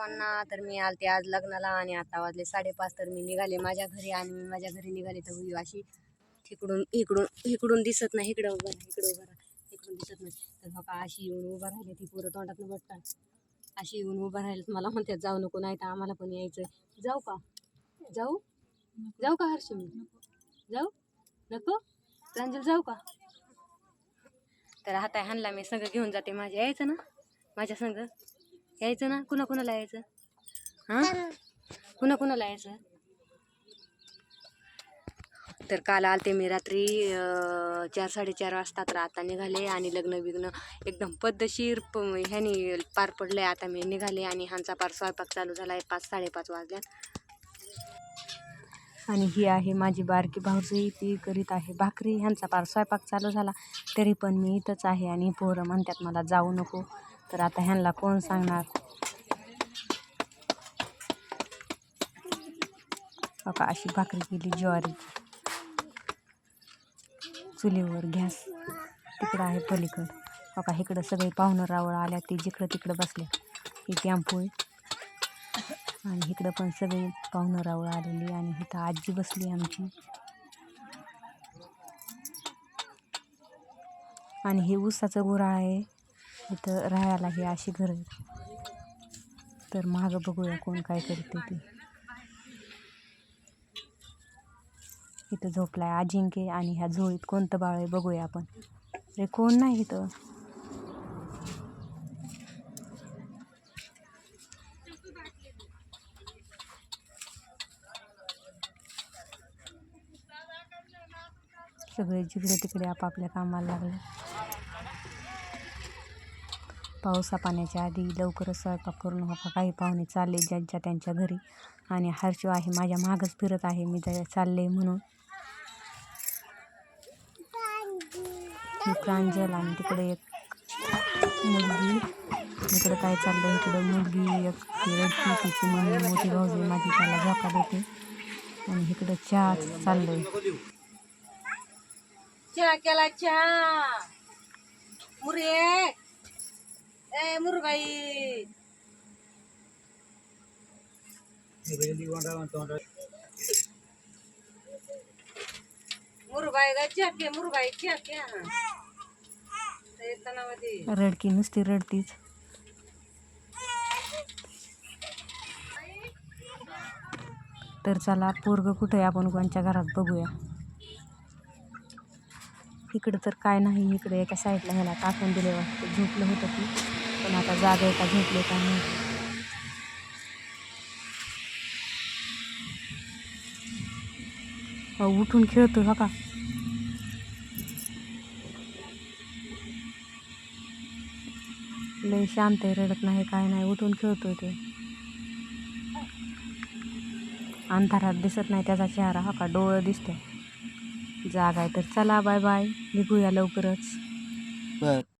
सर्वांना तर मी आलते आज लग्नाला आणि आता वाजले साडेपाच तर मी निघाले माझ्या घरी आणि मी माझ्या घरी निघाले. तर होईल अशी तिकडून इकडून इकडून दिसत नाही इकडं उभं इकडं उभं इकडून दिसत नाही. तर बाबा अशी येऊन उभं राहिले ती पोरं तोंडातनं बसतात अशी येऊन उभं राहिले मला म्हणतात जाऊ नको नाही तर आम्हाला पण यायचं जाऊ का? जाऊ? जाऊ का हर्षमी जाऊ? नको? प्रांजल जाऊ का? तर आता ह्यांना मी संघ घेऊन जाते. माझ्या यायचं ना? माझ्या संघ यायचं ना? कुणा कुणाला यायचं? हां? कुणा कुणाला यायचं? तर काल आलते मी रात्री चार साडेचार वाजता तर आता निघाले आणि लग्न बिग्न एकदम पद्धतशीर प ह्यानी पार पडले आता मी निघाले आणि ह्यांचा पार स्वयंपाक चालू झाला आहे पाच साडेपाच वाजल्यात. आणि ही आहे माझी बारकी भाऊजी. ती करीत आहे भाकरी. ह्यांचा पार स्वयंपाक चालू झाला. तरी पण मी इथंच आहे आणि पोरं म्हणतात मला जाऊ नको. तर आता ह्यांना कोण सांगणार? बघा अशी भाकरी केली ज्वारी. चुलीवर गॅस तिकडं आहे पलीकडं. बघा इकडं सगळे पाहुणं रावळ आल्या ते जिकडं तिकडं बसले. ही टॅम्पो आहे. आणि इकडं पण सगळे पाहुणं रावळ आलेली आणि इथं आजी बसली आमची. आणि हे ऊसाचं गुराळ आहे. इथं राहायला हे अशी घर तर मागं बघूया कोण काय करते ते. इथं झोपलाय अजिंक्य आणि ह्या झोळीत कोणतं बाळ आहे बघूया आपण. अरे कोण नाही इथं? सगळे जिकडे तिकडे आपापल्या कामाला लागले. पावसा पाण्याच्या आधी लवकरच स्वयंपाक करून हो काही पाहुणे चालले ज्यांच्या त्यांच्या घरी. आणि हर्षू आहे माझ्या मागच फिरत आहे. मी त्या चालले म्हणून. प्रांजल आणि तिकडे एक मुलगी. इकडं काय चाललं इकडं मुलगी एक तिची मम्मी मोठी भाऊजी माझी त्याला झोका देते. आणि इकडं चहा चाललंय. चहा केला चहा. मुरे. ए मुरबाई. मुरबाई के के हा रडकी नुसती रडतीच. तर चला पोरग कुठं आपण कोणच्या घरात बघूया. इकडं तर काय नाही इकडे एका साईडला ह्याला टाकून दिले वाटतं. झोपलं होतं ती. पण आता जागा एका का झोपले का नाही? हो, उठून खेळतो हा का? लय शांत आहे रडत नाही काय नाही उठून खेळतोय ते. अंधारात दिसत नाही त्याचा चेहरा हा का? डोळं दिसतो जागा आहे तर चला बाय बाय निघूया लवकरच. बर.